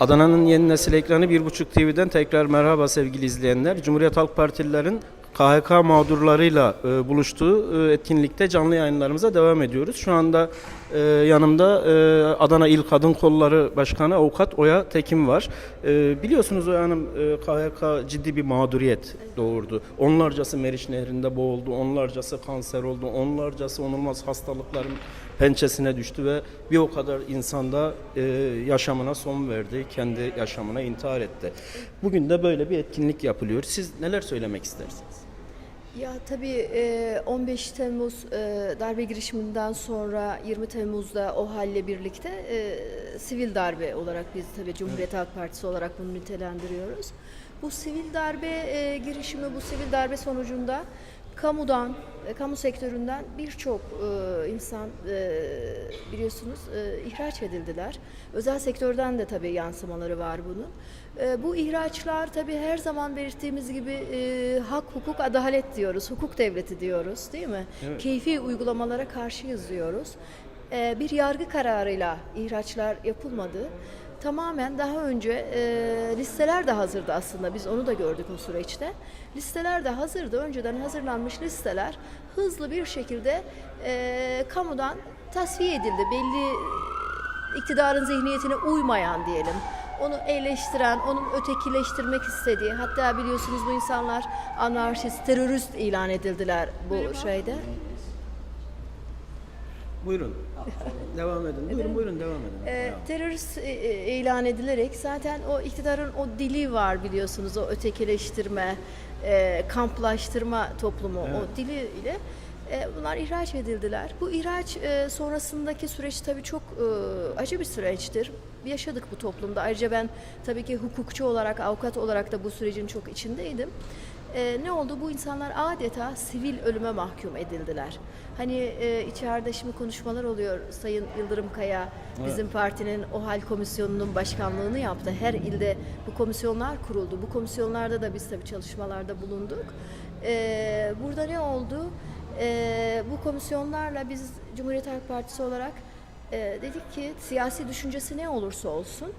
Adana'nın yeni nesil ekranı 1.5 TV'den tekrar merhaba sevgili izleyenler. Cumhuriyet Halk Partililerin KHK mağdurlarıyla e, buluştuğu e, etkinlikte canlı yayınlarımıza devam ediyoruz. Şu anda e, yanımda e, Adana İl Kadın Kolları Başkanı Avukat Oya Tekin var. E, biliyorsunuz Oya Hanım e, KHK ciddi bir mağduriyet doğurdu. Onlarcası Meriç Nehri'nde boğuldu, onlarcası kanser oldu, onlarcası onulmaz hastalıkların pençesine düştü ve bir o kadar insanda e, yaşamına son verdi, kendi yaşamına intihar etti. Bugün de böyle bir etkinlik yapılıyor. Siz neler söylemek istersiniz? Ya tabii e, 15 Temmuz e, darbe girişiminden sonra 20 Temmuz'da o halle birlikte e, sivil darbe olarak biz tabii Cumhuriyet Halk Partisi olarak bunu nitelendiriyoruz. Bu sivil darbe e, girişimi, bu sivil darbe sonucunda kamudan, kamu sektöründen birçok e, insan e, biliyorsunuz e, ihraç edildiler. Özel sektörden de tabii yansımaları var bunun. Bu ihraçlar tabii her zaman belirttiğimiz gibi hak, hukuk, adalet diyoruz. Hukuk devleti diyoruz değil mi? Evet. Keyfi uygulamalara karşıyız diyoruz. Bir yargı kararıyla ihraçlar yapılmadı. Tamamen daha önce e, listeler de hazırdı aslında. Biz onu da gördük o süreçte. Listeler de hazırdı. Önceden hazırlanmış listeler hızlı bir şekilde e, kamudan tasfiye edildi. Belli iktidarın zihniyetine uymayan diyelim. Onu eleştiren, onun ötekileştirmek istediği, hatta biliyorsunuz bu insanlar anarşist, terörist ilan edildiler bu şeyde. Buyurun. Devam edin. Buyurun buyurun devam edin. Ee, terörist e, e, ilan edilerek zaten o iktidarın o dili var biliyorsunuz o ötekileştirme, e, kamplaştırma toplumu o dili ile e, bunlar ihraç edildiler. Bu ihraç e, sonrasındaki süreç tabii çok e, acı bir süreçtir. Yaşadık bu toplumda. Ayrıca ben tabii ki hukukçu olarak, avukat olarak da bu sürecin çok içindeydim. E, ne oldu? Bu insanlar adeta sivil ölüme mahkum edildiler. Hani e, içeride şimdi konuşmalar oluyor. Sayın Yıldırım Kaya bizim partinin OHAL komisyonunun başkanlığını yaptı. Her ilde bu komisyonlar kuruldu. Bu komisyonlarda da biz tabii çalışmalarda bulunduk. E, burada ne oldu? E, bu komisyonlarla biz Cumhuriyet Halk Partisi olarak e, dedik ki siyasi düşüncesi ne olursa olsun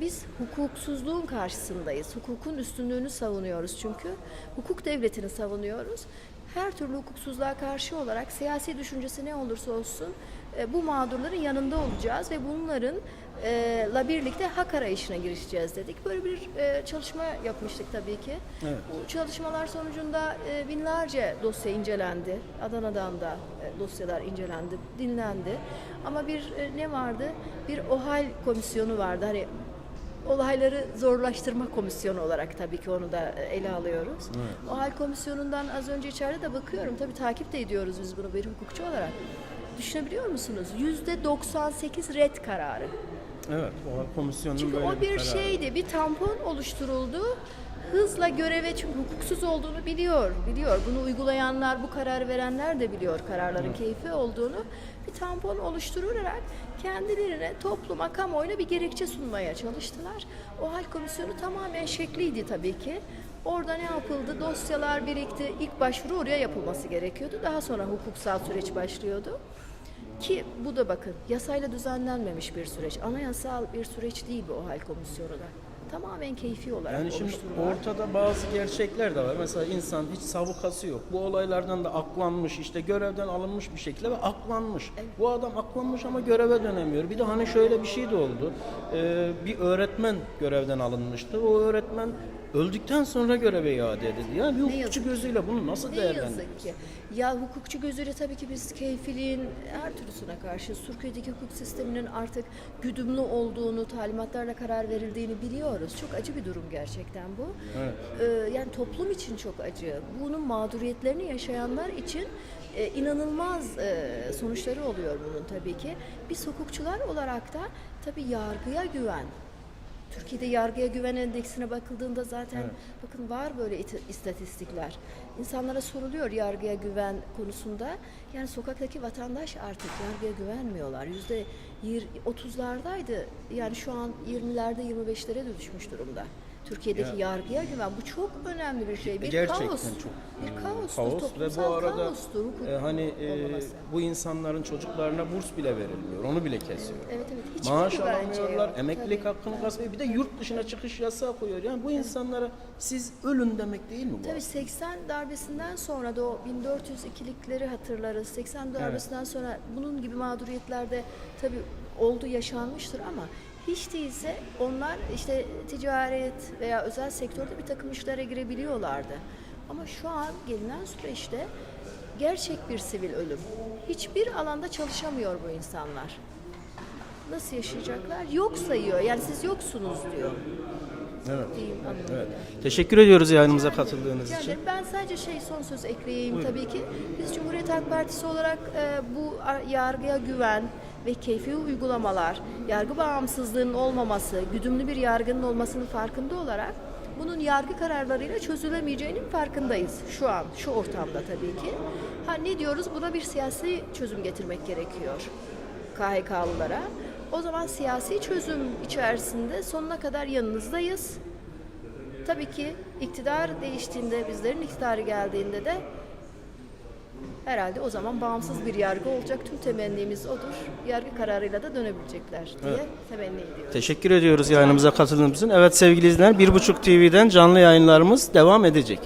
biz hukuksuzluğun karşısındayız. Hukukun üstünlüğünü savunuyoruz çünkü. Hukuk devletini savunuyoruz. Her türlü hukuksuzluğa karşı olarak siyasi düşüncesi ne olursa olsun e, bu mağdurların yanında olacağız ve bunların e, birlikte hak arayışına girişeceğiz dedik. Böyle bir e, çalışma yapmıştık tabii ki. Evet. Bu çalışmalar sonucunda e, binlerce dosya incelendi. Adana'dan da e, dosyalar incelendi, dinlendi. Ama bir e, ne vardı? Bir OHAL komisyonu vardı. Hani olayları zorlaştırma komisyonu olarak tabii ki onu da e, ele alıyoruz. OHAL komisyonundan az önce içeride de bakıyorum. Tabii takip de ediyoruz biz bunu bir hukukçu olarak. Düşünebiliyor musunuz? Yüzde 98 red kararı. Evet, o komisyonun Çünkü böyle o bir kararı. şeydi, bir tampon oluşturuldu. Hızla göreve çünkü hukuksuz olduğunu biliyor, biliyor. Bunu uygulayanlar, bu kararı verenler de biliyor kararların keyfi olduğunu. Bir tampon oluşturularak kendilerine topluma, kamuoyuna bir gerekçe sunmaya çalıştılar. O hal komisyonu tamamen şekliydi tabii ki. Orada ne yapıldı? Dosyalar birikti. İlk başvuru oraya yapılması gerekiyordu. Daha sonra hukuksal süreç başlıyordu. Ki bu da bakın yasayla düzenlenmemiş bir süreç. Anayasal bir süreç değil bu OHAL komisyonu da. Tamamen keyfi olarak Yani şimdi ortada bazı gerçekler de var. Mesela insan hiç sabukası yok. Bu olaylardan da aklanmış, işte görevden alınmış bir şekilde ve aklanmış. Bu adam aklanmış ama göreve dönemiyor. Bir de hani şöyle bir şey de oldu. Ee, bir öğretmen görevden alınmıştı. O öğretmen öldükten sonra göreve iade edildi. Yani bir Ne hukukçu gözüyle bunu nasıl Ne değerlendiriyoruz? yazık ki. Ya hukukçu gözüyle tabii ki biz keyfiliğin her türlüsüne karşı Türkiye'deki hukuk sisteminin artık güdümlü olduğunu, talimatlarla karar verildiğini biliyoruz. Çok acı bir durum gerçekten bu. Evet. Ee, yani toplum için çok acı. Bunun mağduriyetlerini yaşayanlar için e, inanılmaz e, sonuçları oluyor bunun tabii ki. Biz hukukçular olarak da tabii yargıya güven, Türkiye'de yargıya güven endeksine bakıldığında zaten Evet. bakın var böyle istatistikler. İnsanlara soruluyor yargıya güven konusunda. Yani sokaktaki vatandaş artık yargıya güvenmiyorlar. Yüzde yir- 30'lardaydı. Yani şu an 20'lerde 25'lere de düşmüş durumda. Türkiye'deki yargıya güven bu çok önemli bir şey. Bir Gerçekten kaos. çok bir kaostur, kaos ve bu arada kaostur, e, hani e, bu insanların çocuklarına burs bile verilmiyor. Onu bile kesiyor. Evet evet. Hiçbir Maaş alamıyorlar, yok. emeklilik Tabii. hakkını gasp ediyor. Bir de yurt dışına çıkış yasağı koyuyor. Yani bu insanlara siz ölün demek değil mi bu? Tabii 80 darbesinden sonra da o 1402'likleri hatırlarız. 80 darbesinden sonra bunun gibi mağduriyetlerde tabii oldu yaşanmıştır ama hiç değilse onlar işte ticaret veya özel sektörde bir takım işlere girebiliyorlardı. Ama şu an gelinen süreçte gerçek bir sivil ölüm. Hiçbir alanda çalışamıyor bu insanlar. Nasıl yaşayacaklar? Yok sayıyor. Yani siz yoksunuz diyor. Evet. Evet. Teşekkür ediyoruz yayınımıza katıldığınız Rica için. Ben sadece şey son söz ekleyeyim tabii ki. Biz Cumhuriyet Halk Partisi olarak e, bu yargıya güven ve keyfi uygulamalar, yargı bağımsızlığının olmaması, güdümlü bir yargının olmasının farkında olarak bunun yargı kararlarıyla çözülemeyeceğinin farkındayız şu an, şu ortamda tabii ki. Ha ne diyoruz? Buna bir siyasi çözüm getirmek gerekiyor KHK'lılara. O zaman siyasi çözüm içerisinde sonuna kadar yanınızdayız. Tabii ki iktidar değiştiğinde, bizlerin iktidarı geldiğinde de herhalde o zaman bağımsız bir yargı olacak. Tüm temennimiz odur. Yargı kararıyla da dönebilecekler diye temenni ediyoruz. Teşekkür ediyoruz yayınımıza katıldığınız için. Evet sevgili izleyenler, Bir Buçuk TV'den canlı yayınlarımız devam edecek.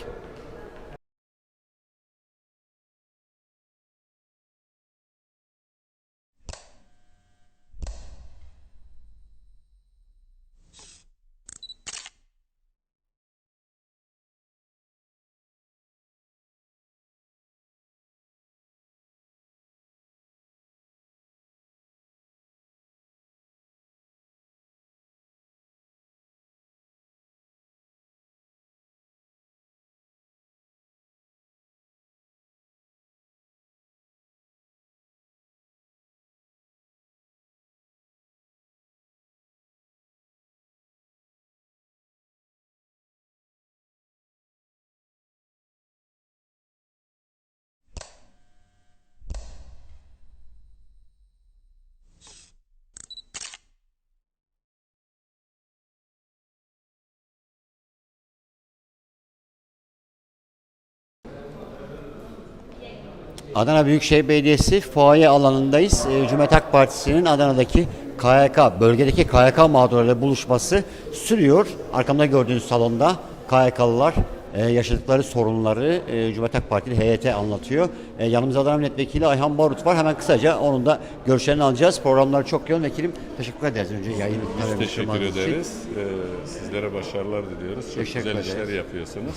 Adana Büyükşehir Belediyesi fuaye alanındayız. Ee, Cumhuriyet Halk Partisi'nin Adana'daki KYK, bölgedeki KYK mağdurlarıyla buluşması sürüyor. Arkamda gördüğünüz salonda KYK'lılar e, yaşadıkları sorunları e, Cumhuriyet Halk Partili heyete anlatıyor. E, yanımızda Adana Milletvekili Ayhan Barut var. Hemen kısaca onun da görüşlerini alacağız. Programları çok yoğun. Vekilim teşekkür ederiz önce yayın Biz teşekkür ederiz. Ee, sizlere başarılar diliyoruz. Çok Teşekkür güzel ederiz. işler yapıyorsunuz.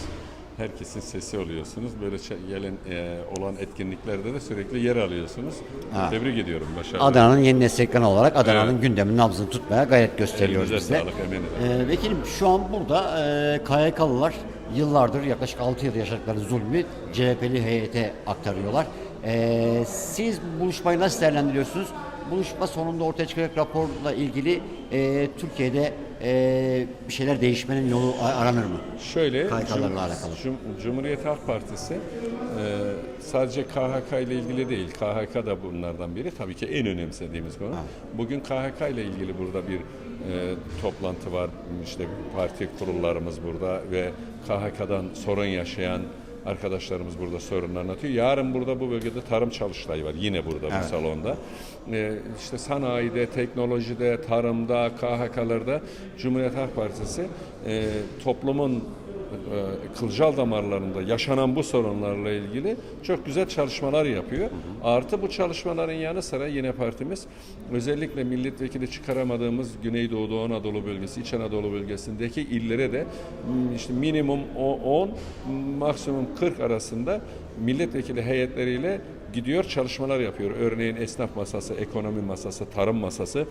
Herkesin sesi oluyorsunuz. Böyle ç- gelen e, olan etkinliklerde de sürekli yer alıyorsunuz. Ha. Tebrik ediyorum. Başarılar. Adana'nın yeni nesil ekranı olarak Adana'nın Evet. gündeminin nabzını tutmaya gayret gösteriyoruz Elinize biz de. sağlık. Ee, vekilim şu an burada e, KYK'lılar yıllardır yaklaşık 6 yıl yaşadıkları zulmü CHP'li heyete aktarıyorlar. Ee, siz bu buluşmayı nasıl değerlendiriyorsunuz? Buluşma sonunda ortaya çıkacak raporla ilgili e, Türkiye'de e, bir şeyler değişmenin yolu aranır mı? Şöyle, Cum- alakalı. Cum- Cumhuriyet Halk Partisi e, sadece KHK ile ilgili değil, KHK da bunlardan biri. Tabii ki en önemsediğimiz konu. Bugün KHK ile ilgili burada bir e, toplantı var. İşte parti kurullarımız burada ve KHK'dan sorun yaşayan arkadaşlarımız burada sorunlarını anlatıyor. Yarın burada bu bölgede tarım çalıştayı var. Yine burada bu salonda. E, işte sanayide, teknolojide, tarımda, KHK'larda Cumhuriyet Halk Partisi e, toplumun kılcal damarlarında yaşanan bu sorunlarla ilgili çok güzel çalışmalar yapıyor. Artı bu çalışmaların yanı sıra yine partimiz özellikle milletvekili çıkaramadığımız Güneydoğu, Doğu Anadolu bölgesi, İç Anadolu bölgesindeki illere de işte minimum o- 10, maksimum 40 arasında milletvekili heyetleriyle gidiyor çalışmalar yapıyor. Örneğin esnaf masası, ekonomi masası, tarım masası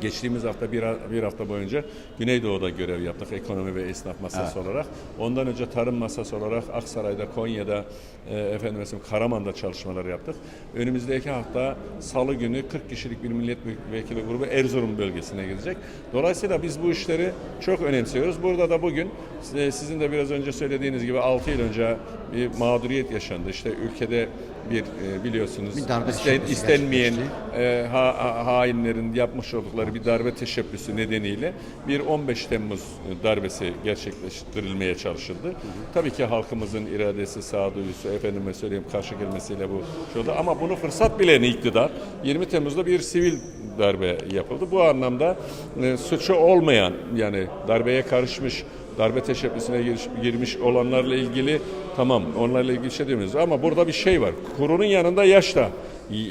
Geçtiğimiz hafta bir, bir hafta boyunca Güneydoğu'da görev yaptık ekonomi ve esnaf masası olarak. Ondan önce tarım masası olarak Aksaray'da, Konya'da, e, efendim Karaman'da çalışmalar yaptık. Önümüzdeki hafta Salı günü 40 kişilik bir milletvekili grubu Erzurum bölgesine gidecek. Dolayısıyla biz bu işleri çok önemsiyoruz. Burada da bugün e, sizin de biraz önce söylediğiniz gibi 6 yıl önce bir mağduriyet yaşandı. İşte ülkede bir e, biliyorsunuz Bir darbe isten- istenmeyen e, ha- ha- hainlerin yapmış oldukları bir darbe teşebbüsü nedeniyle bir 15 Temmuz darbesi gerçekleştirilmeye çalışıldı. Tabii ki halkımızın iradesi, sağduyusu, efendime söyleyeyim karşı gelmesiyle bu şey oldu. Ama bunu fırsat bilen iktidar 20 Temmuz'da bir sivil darbe yapıldı. Bu anlamda e, suçu olmayan yani darbeye karışmış darbe teşebbüsüne giriş- girmiş olanlarla ilgili tamam onlarla ilgili şey demiyoruz ama burada bir şey var. Kurunun yanında yaş da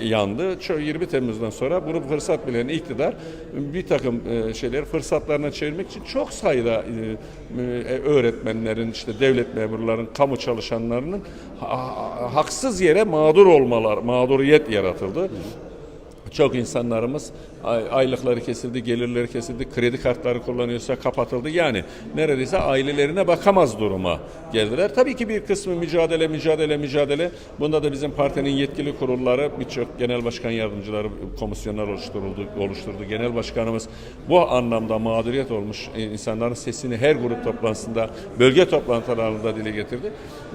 yandı. Ço- 20 Temmuz'dan sonra bunu fırsat bilen iktidar bir takım e, şeyleri fırsatlarına çevirmek için çok sayıda e, e, öğretmenlerin, işte devlet memurlarının, kamu çalışanlarının ha- ha- haksız yere mağdur olmalar, mağduriyet yaratıldı. Çok insanlarımız ay- aylıkları kesildi, gelirleri kesildi, kredi kartları kullanıyorsa kapatıldı. Yani neredeyse ailelerine bakamaz duruma geldiler. Tabii ki bir kısmı mücadele, mücadele, mücadele. Bunda da bizim partinin yetkili kurulları, birçok genel başkan yardımcıları, komisyonlar oluşturuldu, oluşturdu. Genel başkanımız bu anlamda mağduriyet olmuş insanların sesini her grup toplantısında, bölge toplantılarında dile getirdi.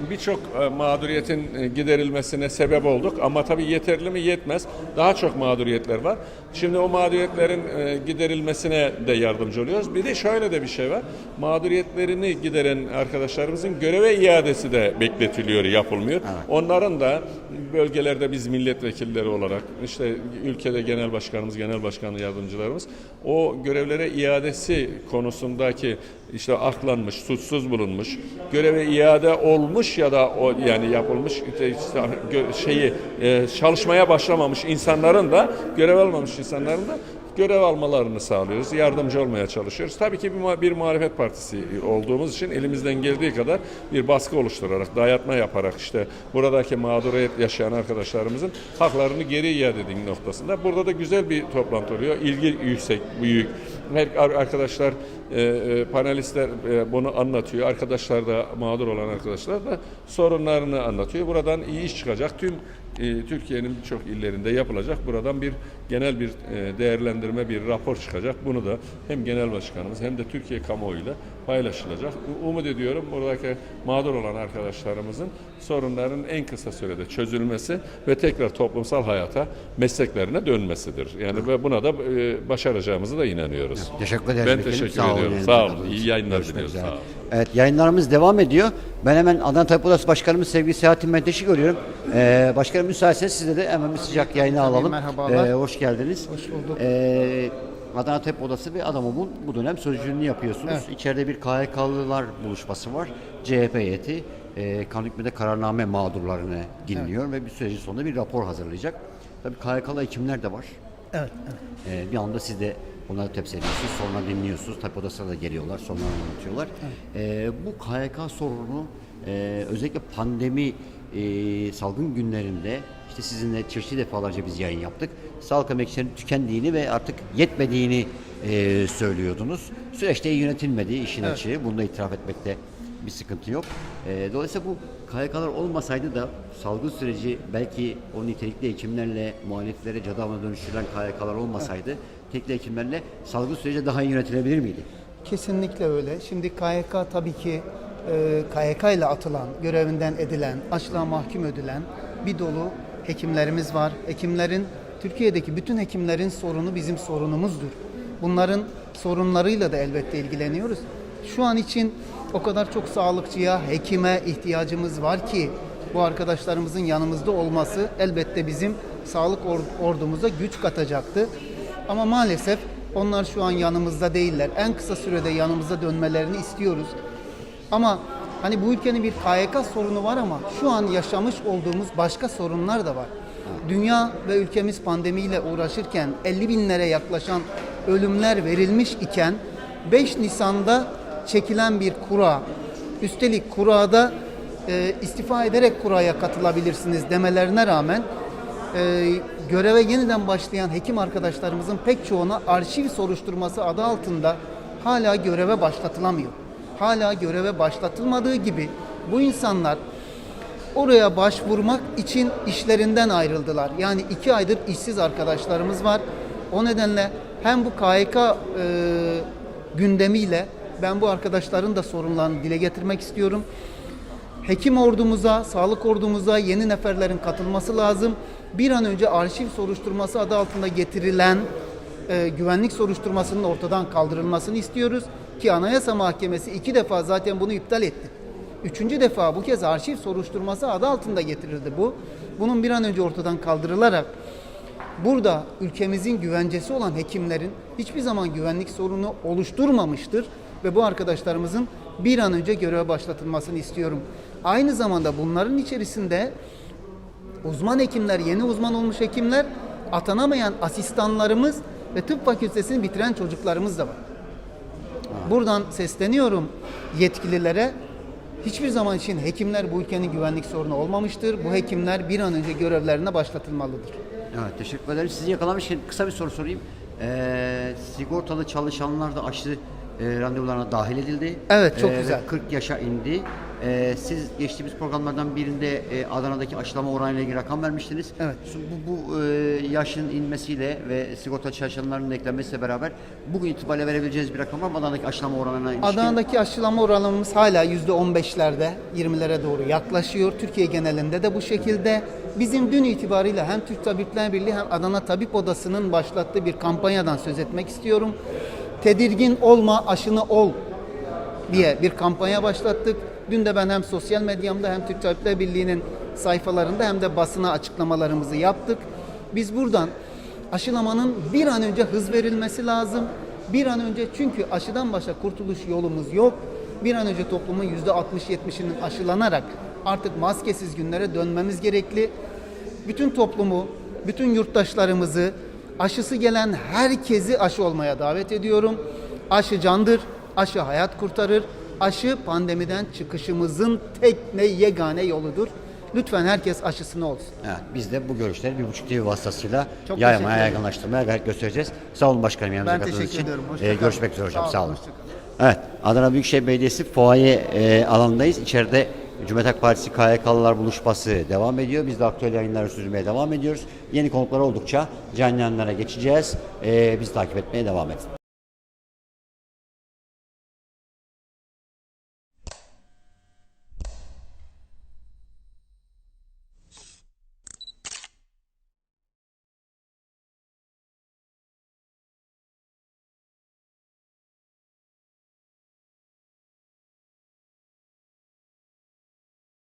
Birçok e, mağduriyetin e, giderilmesine sebep olduk ama tabii yeterli mi yetmez. Daha çok mağduriyetler var. Şimdi o mağduriyetlerin e, giderilmesine de yardımcı oluyoruz. Bir de şöyle de bir şey var. Mağduriyetlerini gideren arkadaşlarımızın göreve iadesi de bekletiliyor, yapılmıyor. Onların da bölgelerde biz milletvekilleri olarak işte ülkede genel başkanımız, genel başkan yardımcılarımız o görevlere iadesi konusundaki işte aklanmış, suçsuz bulunmuş, göreve iade olmuş ya da o yani yapılmış şeyi e, çalışmaya başlamamış insanların da görev almamış insanların da görev almalarını sağlıyoruz. Yardımcı olmaya çalışıyoruz. Tabii ki bir, bir muhalefet partisi olduğumuz için elimizden geldiği kadar bir baskı oluşturarak, dayatma yaparak işte buradaki mağduriyet yaşayan arkadaşlarımızın haklarını geri iade edin noktasında. Burada da güzel bir toplantı oluyor. İlgi yüksek, büyük. Her ar- arkadaşlar, e, e, panelistler e, bunu anlatıyor. Arkadaşlar da mağdur olan arkadaşlar da sorunlarını anlatıyor. Buradan iyi iş çıkacak. Tüm e, Türkiye'nin birçok illerinde yapılacak. Buradan bir genel bir e, değerlendirme, bir rapor çıkacak. Bunu da hem genel başkanımız hem de Türkiye kamuoyuyla paylaşılacak. Umut ediyorum buradaki mağdur olan arkadaşlarımızın sorunların en kısa sürede çözülmesi ve tekrar toplumsal hayata, mesleklerine dönmesidir. Yani ve buna da e, başaracağımıza da inanıyoruz. Teşekkür ederiz. Ben teşekkür Sağ olun ediyorum. yayınınıza Sağ olun. İyi yayınlar üzere. Sağ olun. Evet yayınlarımız devam ediyor. Ben hemen Adana Tabip Odası Başkanımız sevgili Seyahattin Menteş'i görüyorum. Ee, başkanım müsaitseniz size de hemen bir sıcak yayını alalım. merhabalar. Ee, hoş geldiniz. Hoş bulduk. Ee, Adana Tabip Odası ve Adamom'un bu dönem sözcülüğünü yapıyorsunuz. Evet. İçeride bir KHK'lılar buluşması var. CHP heyeti e, kanun hükmünde kararname mağdurlarını dinliyor ve bir sürecin sonunda bir rapor hazırlayacak. Tabii KHK'lı hekimler de var. Evet, evet. Ee, bir anda siz de onları temsil ediyorsunuz, sonra dinliyorsunuz. Tabi odasına da geliyorlar, sonra anlatıyorlar. Ee, bu KYK sorunu e, özellikle pandemi e, salgın günlerinde işte sizinle çeşitli defalarca biz yayın yaptık. Sağlık emekçilerinin tükendiğini ve artık yetmediğini e, söylüyordunuz. Süreçte iyi yönetilmediği işin açığı. Bunu da itiraf etmekte bir sıkıntı yok. E, dolayısıyla bu KYK'lar olmasaydı da salgın süreci belki o nitelikli hekimlerle muhaliflere cadavana dönüştürülen KYK'lar olmasaydı tekli hekimlerle salgın süreci daha iyi yönetilebilir miydi? Kesinlikle öyle. Şimdi KYK tabii ki e, KYK ile atılan, görevinden edilen, açlığa mahkum edilen bir dolu hekimlerimiz var. Hekimlerin, Türkiye'deki bütün hekimlerin sorunu bizim sorunumuzdur. Bunların sorunlarıyla da elbette ilgileniyoruz. Şu an için o kadar çok sağlıkçıya, hekime ihtiyacımız var ki bu arkadaşlarımızın yanımızda olması elbette bizim sağlık or- ordumuza güç katacaktı. Ama maalesef onlar şu an yanımızda değiller. En kısa sürede yanımıza dönmelerini istiyoruz. Ama hani bu ülkenin bir KYK sorunu var ama şu an yaşamış olduğumuz başka sorunlar da var. Dünya ve ülkemiz pandemiyle uğraşırken 50 binlere yaklaşan ölümler verilmiş iken 5 Nisan'da çekilen bir kura, üstelik kurada e, istifa ederek kuraya katılabilirsiniz demelerine rağmen e, göreve yeniden başlayan hekim arkadaşlarımızın pek çoğuna arşiv soruşturması adı altında hala göreve başlatılamıyor. Hala göreve başlatılmadığı gibi bu insanlar oraya başvurmak için işlerinden ayrıldılar. Yani iki aydır işsiz arkadaşlarımız var. O nedenle hem bu KYK e, gündemiyle ben bu arkadaşların da sorunlarını dile getirmek istiyorum. Hekim ordumuza, sağlık ordumuza yeni neferlerin katılması lazım. Bir an önce arşiv soruşturması adı altında getirilen e, güvenlik soruşturmasının ortadan kaldırılmasını istiyoruz ki Anayasa Mahkemesi iki defa zaten bunu iptal etti. Üçüncü defa bu kez arşiv soruşturması adı altında getirildi bu. Bunun bir an önce ortadan kaldırılarak burada ülkemizin güvencesi olan hekimlerin hiçbir zaman güvenlik sorunu oluşturmamıştır ve bu arkadaşlarımızın bir an önce göreve başlatılmasını istiyorum. Aynı zamanda bunların içerisinde uzman hekimler, yeni uzman olmuş hekimler, atanamayan asistanlarımız ve tıp fakültesini bitiren çocuklarımız da var. Buradan sesleniyorum yetkililere. Hiçbir zaman için hekimler bu ülkenin güvenlik sorunu olmamıştır. Bu hekimler bir an önce görevlerine başlatılmalıdır. Evet teşekkür ederim. Sizi yakalamışken kısa bir soru sorayım. Ee, sigortalı çalışanlar da aşı e, randevularına dahil edildi. Evet, çok ve güzel. 40 yaşa indi. Ee, siz geçtiğimiz programlardan birinde e, Adana'daki aşılama oranıyla ilgili rakam vermiştiniz. Evet. Bu, bu e, yaşın inmesiyle ve sigorta çalışanlarının eklenmesiyle beraber bugün itibariyle verebileceğiniz bir rakam var mı Adana'daki aşılama oranına ilişkin? Adana'daki aşılama oranımız hala %15'lerde, 20'lere doğru yaklaşıyor. Türkiye genelinde de bu şekilde. Bizim dün itibariyle hem Türk Tabipler Birliği hem Adana Tabip Odası'nın başlattığı bir kampanyadan söz etmek istiyorum. Tedirgin olma, aşını ol diye bir kampanya başlattık. Dün de ben hem sosyal medyamda hem Türk Tabipler Birliği'nin sayfalarında hem de basına açıklamalarımızı yaptık. Biz buradan aşılamanın bir an önce hız verilmesi lazım. Bir an önce çünkü aşıdan başka kurtuluş yolumuz yok. Bir an önce toplumun %60-70'inin aşılanarak artık maskesiz günlere dönmemiz gerekli. Bütün toplumu, bütün yurttaşlarımızı, aşısı gelen herkesi aşı olmaya davet ediyorum. Aşı candır, aşı hayat kurtarır. Aşı pandemiden çıkışımızın tek ve yegane yoludur. Lütfen herkes aşısını olsun. Evet, biz de bu görüşleri bir buçuk TV vasıtasıyla Çok yaymaya, yaygınlaştırmaya gayret göstereceğiz. Sağ olun başkanım yanımıza katıldığınız için. ediyorum. Hoşça Ee, kalın. görüşmek üzere hocam. Sağ Sağ olun, olun. hoşça kalın. Evet, Adana Büyükşehir Belediyesi fuaye e, alanındayız. İçeride Cumhuriyet Halk Partisi KYK'lılar buluşması devam ediyor. Biz de aktüel yayınları sürdürmeye devam ediyoruz. Yeni konuklar oldukça canlı yayınlara geçeceğiz. Ee, biz takip etmeye devam edin.